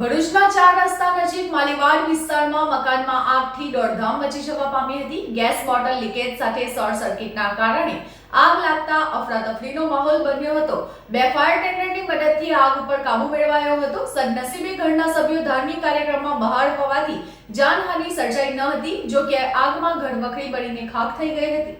ભરૂચના ચાર રસ્તા નજીક માલીવાડ વિસ્તારમાં મકાનમાં આગથી દોડધામ મચી જવા પામી હતી. ગેસ બોટલ લીકેજ સાથે શોર્ટ સર્કિટના કારણે આગ લાગતા અફરાતફરીનો માહોલ બન્યો હતો. બે ફાયર ટેન્ડરની મદદથી આગ ઉપર કાબુ મેળવાયો હતો. સદનસીબે ઘરના સભ્યો ધાર્મિક કાર્યક્રમમાં બહાર હોવાથી જાનહાનિ સર્જાઈ ન હતી જો કે આગમાં ઘરવખરી બળીને ખાખ થઈ ગઈ હતી.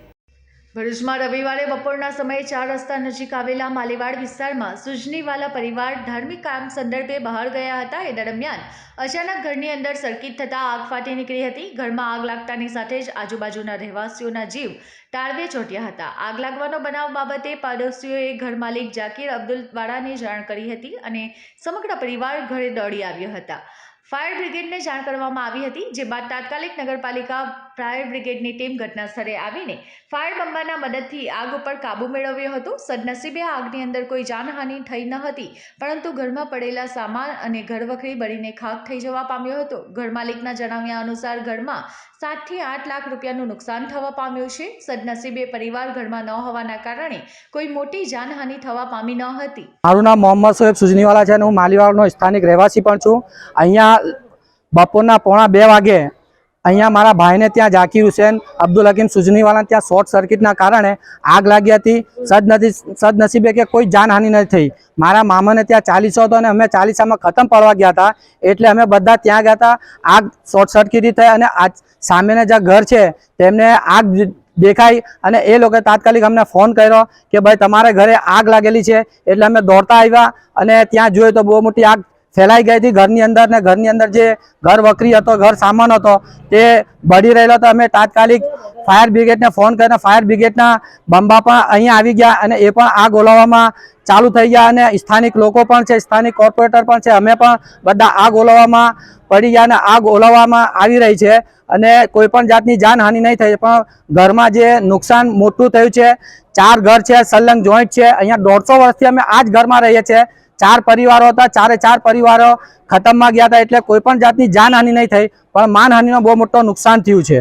ભરૂચમાં રવિવારે બપોરના સમયે ચાર રસ્તા નજીક આવેલા માલીવાડ વિસ્તારમાં સુજનીવાલા પરિવાર ધાર્મિક કામ સંદર્ભે બહાર ગયા હતા. એ દરમિયાન અચાનક ઘરની અંદર સર્કિટ થતાં આગ ફાટી નીકળી હતી. ઘરમાં આગ લાગતાની સાથે જ આજુબાજુના રહેવાસીઓના જીવ તાળવે ચોંટ્યા હતા. આગ લાગવાનો બનાવ બાબતે પાડોશીઓએ ઘર માલિક જાકીર અબ્દુલ વાળાને જાણ કરી હતી અને સમગ્ર પરિવાર ઘરે દોડી આવ્યા હતા. ફાયર બ્રિગેડને જાણ કરવામાં આવી હતી, જે બાદ તાત્કાલિક નગરપાલિકા ફાયર બ્રિગેડની ટીમ ઘટના સ્થળે આવીને ફાયર બંબાના મદદથી આગ ઉપર કાબૂ મેળવ્યો હતો. સદનસીબે આગની અંદર કોઈ જાનહાનિ થઈ ન હતી, પરંતુ ઘરમાં પડેલા સામાન અને ઘરવખરી બળીને ખાક થઈ જવા પામ્યો હતો. ઘર માલિકના જણાવ્યા અનુસાર ઘરમાં સાતથી આઠ લાખ રૂપિયાનું નુકસાન થવા પામ્યું છે. સદનસીબે પરિવાર ઘરમાં ન હોવાના કારણે કોઈ મોટી જાનહાનિ થવા પામી ન હતી. મારું નામ મોહમ્મદ સોહેબ સુજનીવાલા છે અને હું માલીવાડનો સ્થાનિક રહેવાસી પણ છું. અહીંયા બપોરના પોણા બે વાગે અહીંયા મારા ભાઈને ત્યાં ઝાકીર હુસેન, અબ્દુલ હકીમ સુજનીવાલા ત્યાં શોર્ટ સર્કિટના કારણે આગ લાગી હતી. સદનસી સદનસીબે કે કોઈ જાનહાનિ નથી થઈ. મારા મામાને ત્યાં ચાલીસો હતો અને અમે ચાલીસામાં ખતમ પડવા ગયા હતા. એટલે અમે બધા ત્યાં ગયા હતા. આગ શોર્ટ સર્કિટ થઈ અને આ સામેના જે ઘર છે, તેમને આગ દેખાઈ અને એ લોકોએ તાત્કાલિક અમને ફોન કર્યો કે ભાઈ, તમારે ઘરે આગ લાગેલી છે. એટલે અમે દોડતા આવ્યા અને ત્યાં જોયું તો બહુ મોટી આગ ફેલાઈ ગઈ હતી ઘરની અંદર ને ઘરની અંદર જે ઘર વકરી હતો, ઘર સામાન હતો, તે બળી રહેલો હતો. અમે તાત્કાલિક ફાયર બ્રિગેડને ફોન કરીને ફાયર બ્રિગેડના બંબા પણ અહીંયા આવી ગયા અને એ પણ આગ ઓલાવવામાં ચાલુ થઈ ગયા અને સ્થાનિક લોકો પણ છે, સ્થાનિક કોર્પોરેટર પણ છે, અમે પણ બધા આગ ઓલાવવામાં પડી ગયા અને આગ ઓલાવવામાં આવી રહી છે અને કોઈ પણ જાતની જાનહાનિ નહીં થઈ. પણ ઘરમાં જે નુકસાન મોટું થયું છે, ચાર ઘર છે સલંગ જોઈન્ટ છે, અહીંયા દોઢસો વર્ષથી અમે આ જ ઘરમાં રહીએ છીએ. ચાર પરિવારો હતા, ચારે ચાર પરિવારો ખતમમાં ગયા હતા એટલે કોઈ પણ જાતની જાનહાનિ નહીં થઈ, પણ માનહાનિનો બહુ મોટો નુકસાન થયું છે.